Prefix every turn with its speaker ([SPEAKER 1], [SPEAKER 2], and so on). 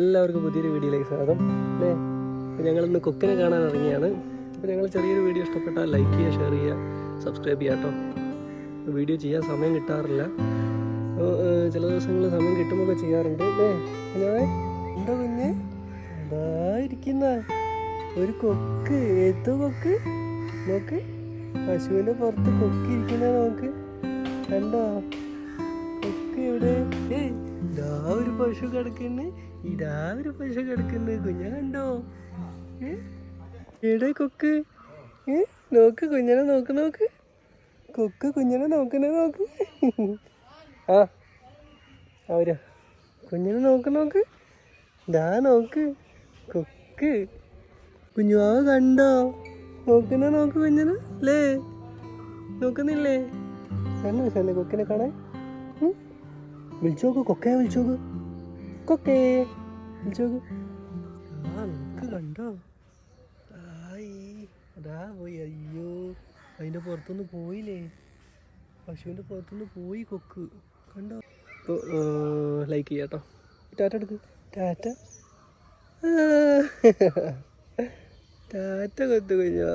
[SPEAKER 1] എല്ലാവർക്കും പുതിയൊരു വീഡിയോയിലേക്ക് സ്വാഗതം. അല്ലേ? ഞങ്ങളിന്ന് കൊക്കിനെ കാണാൻ ഇറങ്ങിയാണ്. അപ്പോൾ ഞങ്ങൾ ചെറിയൊരു വീഡിയോ ഇഷ്ടപ്പെട്ടാൽ ലൈക്ക് ചെയ്യുക ഷെയർ ചെയ്യുക സബ്സ്ക്രൈബ് ചെയ്യുക കേട്ടോ. വീഡിയോ ചെയ്യാൻ സമയം കിട്ടാറില്ല. ചില ദിവസങ്ങളിൽ സമയം കിട്ടുമ്പോൾ ചെയ്യാറുണ്ട്. അല്ലേ? ഞാൻ എന്താ കുഞ്ഞ്? ഇരിക്കുന്ന? ഒരു കൊക്ക്. ഏതോ കൊക്ക്? നോക്ക്. പശുവിന്റെ പുറത്ത് കൊക്ക് ഇരിക്കുന്ന നോക്ക്. കണ്ടോ? കൊക്ക് എവിടെ? പശു കിടക്കുന്നു? ഇതാ ഒരു പശു കിടക്കുന്നു. കുഞ്ഞ കണ്ടോ? ഏടെ കൊക്ക്. നോക്ക് കുഞ്ഞനെ നോക്ക് നോക്ക്. കൊക്ക് കുഞ്ഞനെ നോക്കണേ നോക്ക്. ആ അവരാ. കുഞ്ഞനെ നോക്ക് നോക്ക്. ഇതാ നോക്ക്. കൊക്ക്. കുഞ്ഞുവാ കണ്ടോ? നോക്കുന്ന നോക്ക് കുഞ്ഞനെ. അല്ലേ നോക്കുന്നില്ലേ? നല്ല രസമല്ലേ കൊക്കിനെ കാണാൻ? വിളിച്ചോക്ക് കൊക്കയെ വിളിച്ചോക്ക്. കൊക്കേ ആ നോക്ക് കണ്ടോ? അതാ പോയി. അയ്യോ അതിന്റെ പുറത്തുനിന്ന് പോയില്ലേ? പശുവിന്റെ പുറത്തുനിന്ന് പോയി കൊക്ക്. കണ്ടോ? ലൈക്ക് ചെയ്യാട്ടോ. ടാറ്റ എടുക്ക്. ടാറ്റ? ടാറ്റ കൊത്തു കുഞ്ഞോ.